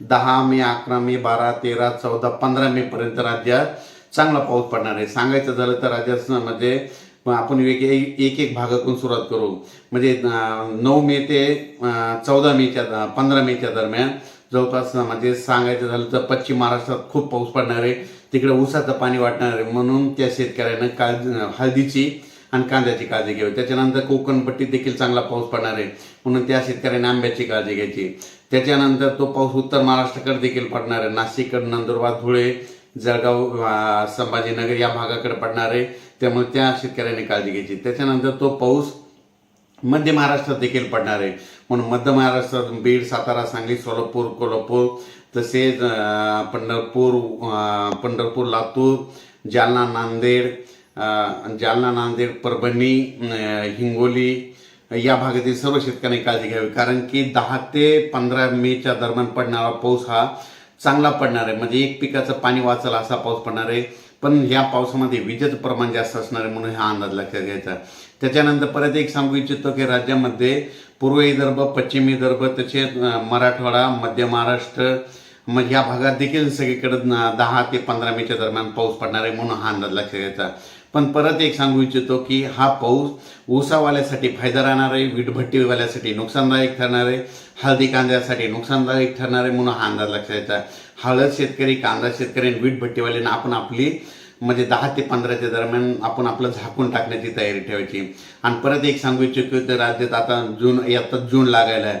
दहा मे अकरा मे बारा तेरा चौदा पंधरा मे पर्यंत राज्यात चांगला पाऊस पडणार आहे. सांगायचं झालं तर राज्यामध्ये आपण वेग एक एक भागातून सुरुवात करू. म्हणजे नऊ मे ते चौदा मेच्या पंधरा मेच्या दरम्यान जवळपास म्हणजे सांगायचं झालं तर पश्चिम महाराष्ट्रात खूप पाऊस पडणार आहे. तिकडे ऊसाचं पाणी वाटणार आहे. म्हणून त्या शेतकऱ्यानं काळजी हळदीची आणि कांद्याची काळजी घ्यावी. त्याच्यानंतर कोकणपट्टीत देखील चांगला पाऊस पडणार आहे. म्हणून त्या शेतकऱ्याने आंब्याची काळजी घ्यायची. त्याच्यानंतर तो पाऊस उत्तर महाराष्ट्राकडे देखील पडणार आहे. नाशिककडे नंदुरबार धुळे जळगाव संभाजीनगर या भागाकडे पडणार आहे. त्यामुळे त्या शेतकऱ्यांनी काळजी घ्यायची. त्याच्यानंतर तो पाऊस मध्य महाराष्ट्रात देखील पडणार आहे. म्हणून मध्य महाराष्ट्रात बीड सातारा सांगली सोलापूर कोल्हापूर तसेच पंढरपूर पंढरपूर लातूर जालना नांदेड जालना नांदेड परभणी हिंगोली या भागातील सर्व शेतकऱ्यांनी काळजी घ्यावी. कारण की दहा ते पंधरा मेच्या दरम्यान पडणारा पाऊस हा चांगला पडणार आहे. म्हणजे एक पिकाचं पाणी वाचल असा पाऊस पडणार आहे. पण या पावसामध्ये विजेचं प्रमाण जास्त असणार आहे म्हणून हा अंदाज लक्षात घ्यायचा त्याच्यानंतर परत एक सांगू इच्छितो की राज्यामध्ये पूर्व विदर्भ पश्चिम विदर्भ तसेच मराठवाडा मध्य महाराष्ट्र मग या भागात देखील सगळीकडं दहा ते पंधरा मेच्या दरम्यान पाऊस पडणार आहे म्हणून हा अंदाज लक्षात घ्यायचा. पण परत एक सांगू इच्छितो की हा पाऊस ऊसावाल्यासाठी फायदा राहणार आहे वीटभट्टीवाल्यासाठी नुकसानदायक ठरणार आहे हळदी कांद्यासाठी नुकसानदायक ठरणार आहे म्हणून हा अंदाज लक्षात घ्यायचा. हळद शेतकरी कांदा शेतकरी आणि वीट भट्टीवाल्यांना आपण आपली म्हणजे दहा ते पंधराच्या दरम्यान आपण आपलं झाकून टाकण्याची तयारी ठेवायची. आणि परत एक सांगू इच्छितो तर राज्यात आता जून आता जून लागायला आहे.